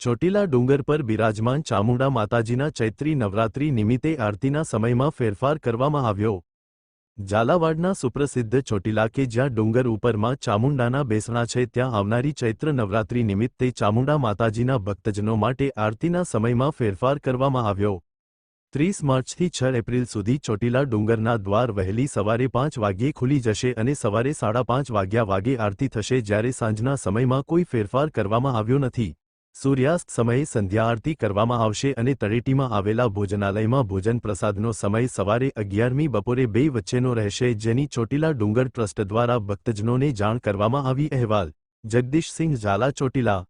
ચોટીલા ડુંગર પર બિરાજમાન ચામુંડા માતાજીના ચૈત્રી નવરાત્રી નિમિત્તે આરતીના સમયમાં ફેરફાર કરવામાં આવ્યો. ઝાલાવાડના સુપ્રસિદ્ધ ચોટીલા કે જ્યાં ડુંગર ઉપરમાં ચામુંડાના બેસણા છે, ત્યાં આવનારી ચૈત્ર નવરાત્રી નિમિત્તે ચામુંડા માતાજીના ભક્તજનો માટે આરતીના સમયમાં ફેરફાર કરવામાં આવ્યો. ત્રીસ માર્ચથી છ એપ્રિલ સુધી ચોટીલા ડુંગરના દ્વાર વહેલી સવારે પાંચ વાગ્યે ખુલી જશે અને સવારે સાડા પાંચ વાગ્યા વાગે આરતી થશે, જ્યારે સાંજના સમયમાં કોઈ ફેરફાર કરવામાં આવ્યો નથી. સૂર્યાસ્ત સમયે સંધ્યા આરતી કરવામાં આવશે અને તળેટીમાં આવેલા ભોજનાલયમાં ભોજન પ્રસાદનો સમય સવારે અગિયારમી બપોરે બે વચ્ચેનો રહેશે, જેની ચોટીલા ડુંગર ટ્રસ્ટ દ્વારા ભક્તજનોને જાણ કરવામાં આવી અહેવાલ. જગદીશસિંહ ઝાલા ચોટીલા